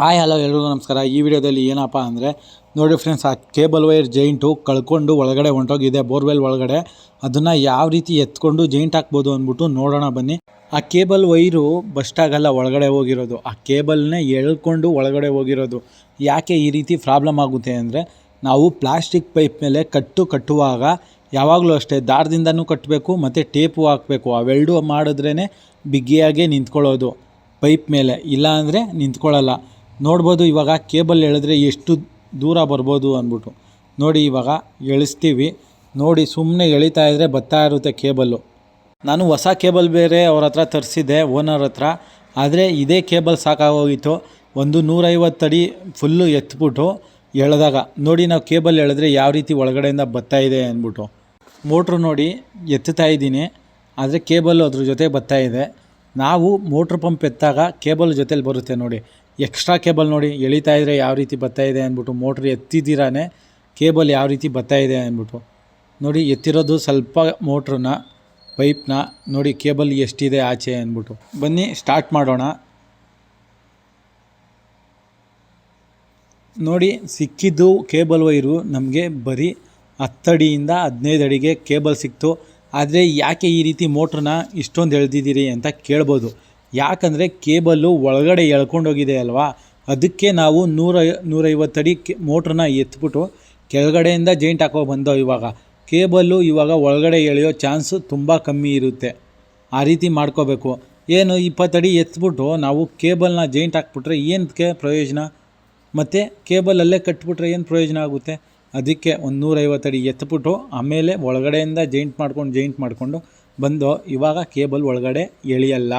Hi hello ಎಲ್ರಿಗೂ ನಮಸ್ಕಾರ. ಈ ವಿಡಿಯೋದಲ್ಲಿ ಏನಪ್ಪ ಅಂದರೆ, ನೋಡಿ ಫ್ರೆಂಡ್ಸ್ ಆ ಕೇಬಲ್ ವೈರ್ ಜೈಂಟು ಕಳ್ಕೊಂಡು ಒಳಗಡೆ ಹೊಂಟೋಗಿದೆ ಬೋರ್ವೆಲ್ ಒಳಗಡೆ. ಅದನ್ನು ಯಾವ ರೀತಿ ಎತ್ಕೊಂಡು ಜೈಂಟ್ ಹಾಕ್ಬೋದು ಅಂದ್ಬಿಟ್ಟು ನೋಡೋಣ ಬನ್ನಿ. ಆ ಕೇಬಲ್ ವೈರು ಬಸ್ಟ್ ಆಗಲ್ಲ ಒಳಗಡೆ ಹೋಗಿರೋದು. ಆ ಕೇಬಲ್ನೇ ಎಳ್ಕೊಂಡು ಒಳಗಡೆ ಹೋಗಿರೋದು. ಯಾಕೆ ಈ ರೀತಿ ಪ್ರಾಬ್ಲಮ್ ಆಗುತ್ತೆ ಅಂದರೆ, ನಾವು ಪ್ಲಾಸ್ಟಿಕ್ ಪೈಪ್ ಮೇಲೆ ಕಟ್ಟು ಕಟ್ಟುವಾಗ ಯಾವಾಗಲೂ ಅಷ್ಟೇ ದಾರದಿಂದನೂ ಕಟ್ಟಬೇಕು, ಮತ್ತು ಟೇಪು ಹಾಕಬೇಕು. ಅವೆರಡು ಮಾಡಿದ್ರೇ ಬಿಗಿಯಾಗೆ ನಿಂತ್ಕೊಳ್ಳೋದು. ಪೈಪ್ ಮೇಲೆ. ಇಲ್ಲ ಅಂದರೆ ನಿಂತ್ಕೊಳ್ಳಲ್ಲ. ನೋಡ್ಬೋದು, ಇವಾಗ ಕೇಬಲ್ ಎಳೆದ್ರೆ ಎಷ್ಟು ದೂರ ಬರ್ಬೋದು ಅಂದ್ಬಿಟ್ಟು. ನೋಡಿ, ಇವಾಗ ಎಳಿಸ್ತೀವಿ. ನೋಡಿ ಸುಮ್ಮನೆ ಎಳಿತಾ ಇದ್ದರೆ ಬತ್ತಾ ಇರುತ್ತೆ ಕೇಬಲ್ಲು. ನಾನು ಹೊಸ ಕೇಬಲ್ ಬೇರೆ ಅವ್ರ ಹತ್ರ ತರಿಸಿದ್ದೆ, ಓನರ್ ಹತ್ರ. ಆದರೆ ಇದೇ ಕೇಬಲ್ ಸಾಕಾಗೋಗಿತ್ತು. ಒಂದು ನೂರೈವತ್ತು ಅಡಿ ಫುಲ್ಲು ಎತ್ಬಿಟ್ಟು ಎಳೆದಾಗ. ನೋಡಿ, ನಾವು ಕೇಬಲ್ ಎಳೆದ್ರೆ ಯಾವ ರೀತಿ ಒಳಗಡೆಯಿಂದ ಬತ್ತಾ ಇದೆ ಅಂದ್ಬಿಟ್ಟು. ಮೋಟ್ರು ನೋಡಿ ಎತ್ತುತ್ತಾ ಇದ್ದೀನಿ. ಆದರೆ ಕೇಬಲ್ಲು ಅದ್ರ ಜೊತೆ ಬರ್ತಾ ಇದೆ. ನಾವು ಮೋಟ್ರ್ ಪಂಪ್ ಎತ್ತಾಗ ಕೇಬಲ್ ಜೊತೇಲಿ ಬರುತ್ತೆ ನೋಡಿ. ಎಕ್ಸ್ಟ್ರಾ ಕೇಬಲ್ ನೋಡಿ ಎಳಿತಾ ಇದ್ರೆ ಯಾವ ರೀತಿ ಬರ್ತಾ ಇದೆ ಅಂದ್ಬಿಟ್ಟು ಮೋಟ್ರ್ ಎತ್ತಿದ್ದೀರಾನೆ, ಕೇಬಲ್ ಯಾವ ರೀತಿ ಬರ್ತಾ ಇದೆ ಅಂದ್ಬಿಟ್ಟು. ನೋಡಿ, ಎತ್ತಿರೋದು ಸ್ವಲ್ಪ ಮೋಟ್ರನ್ನ, ಪೈಪ್ನ ನೋಡಿ ಕೇಬಲ್ ಎಷ್ಟಿದೆ ಆಚೆ ಅಂದ್ಬಿಟ್ಟು. ಬನ್ನಿ, ಸ್ಟಾರ್ಟ್ ಮಾಡೋಣ. ನೋಡಿ, ಸಿಕ್ಕಿದ್ದು ಕೇಬಲ್ ವೈರು ನಮಗೆ ಬರೀ ಹತ್ತಡಿಯಿಂದ ಹದಿನೈದು ಅಡಿಗೆ ಕೇಬಲ್ ಸಿಕ್ತು. ಆದರೆ ಯಾಕೆ ಈ ರೀತಿ ಮೋಟ್ರನ್ನ ಇಷ್ಟೊಂದು ಎಳೆದಿದ್ದೀರಿ ಅಂತ ಕೇಳ್ಬೋದು. ಯಾಕಂದರೆ ಕೇಬಲ್ಲು ಒಳಗಡೆ ಎಳ್ಕೊಂಡೋಗಿದೆ ಅಲ್ವಾ? ಅದಕ್ಕೆ ನಾವು ನೂರ, ನೂರೈವತ್ತು ಅಡಿ ಕೆ, ಮೋಟ್ರನ್ನ ಎತ್ಬಿಟ್ಟು ಕೆಳಗಡೆಯಿಂದ ಜೈಂಟ್ ಹಾಕೋ ಬಂದೋ ಇವಾಗ. ಕೇಬಲ್ಲು ಇವಾಗ ಒಳಗಡೆ ಎಳೆಯೋ ಚಾನ್ಸು ತುಂಬ ಕಮ್ಮಿ ಇರುತ್ತೆ. ಆ ರೀತಿ ಮಾಡ್ಕೋಬೇಕು. ಏನು ಇಪ್ಪತ್ತಡಿ ಎತ್ಬಿಟ್ಟು ನಾವು ಕೇಬಲ್ನ ಜೈಂಟ್ ಹಾಕ್ಬಿಟ್ರೆ ಏನಕ್ಕೆ ಪ್ರಯೋಜನ? ಮತ್ತು ಕೇಬಲಲ್ಲೇ ಕಟ್ಬಿಟ್ರೆ ಏನು ಪ್ರಯೋಜನ ಆಗುತ್ತೆ? ಅದಕ್ಕೆ ಒಂದು ನೂರೈವತ್ತು ಅಡಿ ಎತ್ಬಿಟ್ಟು ಆಮೇಲೆ ಒಳಗಡೆಯಿಂದ ಜೈಂಟ್ ಮಾಡ್ಕೊಂಡು, ಜೈಂಟ್ ಮಾಡಿಕೊಂಡು ಬಂದು ಇವಾಗ ಕೇಬಲ್ ಒಳಗಡೆ ಎಳೆಯಲ್ಲ.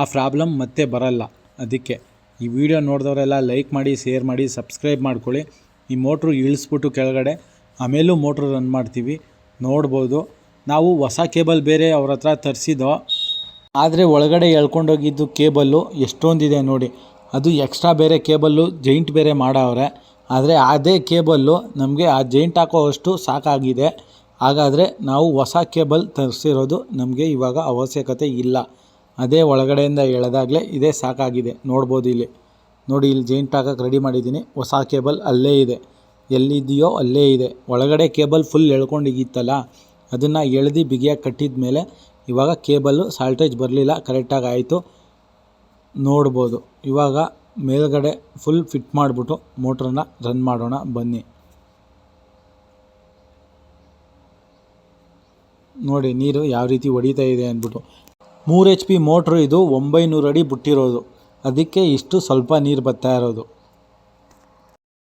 ಆ ಪ್ರಾಬ್ಲಮ್ ಮತ್ತೆ ಬರಲ್ಲ. ಅದಕ್ಕೆ ಈ ವಿಡಿಯೋ ನೋಡಿದವರೆಲ್ಲ ಲೈಕ್ ಮಾಡಿ, ಶೇರ್ ಮಾಡಿ, ಸಬ್ಸ್ಕ್ರೈಬ್ ಮಾಡ್ಕೊಳ್ಳಿ. ಈ ಮೋಟ್ರು ಇಳಿಸ್ಬಿಟ್ಟು ಕೆಳಗಡೆ ಆಮೇಲೂ ಮೋಟ್ರ್ ರನ್ ಮಾಡ್ತೀವಿ. ನೋಡ್ಬೋದು. ನಾವು ಹೊಸ ಕೇಬಲ್ ಬೇರೆ ಅವ್ರ ಹತ್ರ ತರಿಸಿದೋ ಆದರೆ ಒಳಗಡೆ ಎಳ್ಕೊಂಡೋಗಿದ್ದು ಕೇಬಲ್ಲು ಎಷ್ಟೊಂದಿದೆ ನೋಡಿ. ಅದು ಎಕ್ಸ್ಟ್ರಾ ಬೇರೆ ಕೇಬಲ್ಲು, ಜೈಂಟ್ ಬೇರೆ ಮಾಡವ್ರೆ. ಆದರೆ ಅದೇ ಕೇಬಲ್ಲು ನಮಗೆ ಆ ಜೈಂಟ್ ಹಾಕೋವಷ್ಟು ಸಾಕಾಗಿದೆ. ಹಾಗಾದರೆ ನಾವು ಹೊಸ ಕೇಬಲ್ ತರಿಸಿರೋದು ನಮಗೆ ಇವಾಗ ಅವಶ್ಯಕತೆ ಇಲ್ಲ. ಅದೇ ಒಳಗಡೆಯಿಂದ ಎಳೆದಾಗಲೇ ಇದೇ ಸಾಕಾಗಿದೆ. ನೋಡ್ಬೋದು ಇಲ್ಲಿ. ನೋಡಿ, ಇಲ್ಲಿ ಜೈಂಟ್ ಹಾಕಕ್ಕೆ ರೆಡಿ ಮಾಡಿದ್ದೀನಿ. ಹೊಸ ಕೇಬಲ್ ಅಲ್ಲೇ ಇದೆ. ಎಲ್ಲಿದೆಯೋ ಅಲ್ಲೇ ಇದೆ. ಒಳಗಡೆ ಕೇಬಲ್ ಫುಲ್ ಎಳ್ಕೊಂಡಿಗಿತ್ತಲ್ಲ, ಅದನ್ನು ಎಳೆದು ಬಿಗಿಯಾಗಿ ಕಟ್ಟಿದ ಮೇಲೆ ಇವಾಗ ಕೇಬಲ್ಲು ಸಾಲ್ಟೇಜ್ ಬರಲಿಲ್ಲ ಕರೆಕ್ಟಾಗಿ ಆಯಿತು. ನೋಡ್ಬೋದು. ಇವಾಗ ಮೇಲ್ಗಡೆ ಫುಲ್ ಫಿಟ್ ಮಾಡಿಬಿಟ್ಟು ಮೋಟ್ರನ್ನ ರನ್ ಮಾಡೋಣ, ಬನ್ನಿ. ನೋಡಿ, ನೀರು ಯಾವ ರೀತಿ ಹೊಡಿತಾ ಇದೆ ಅಂದ್ಬಿಟ್ಟು. ಮೂರು ಎಚ್ ಪಿ ಮೋಟ್ರು ಇದು ಒಂಬೈನೂರು ಅಡಿ ಬಿಟ್ಟಿರೋದು. ಅದಕ್ಕೆ ಇಷ್ಟು ಸ್ವಲ್ಪ ನೀರು ಬರ್ತಾ ಇರೋದು.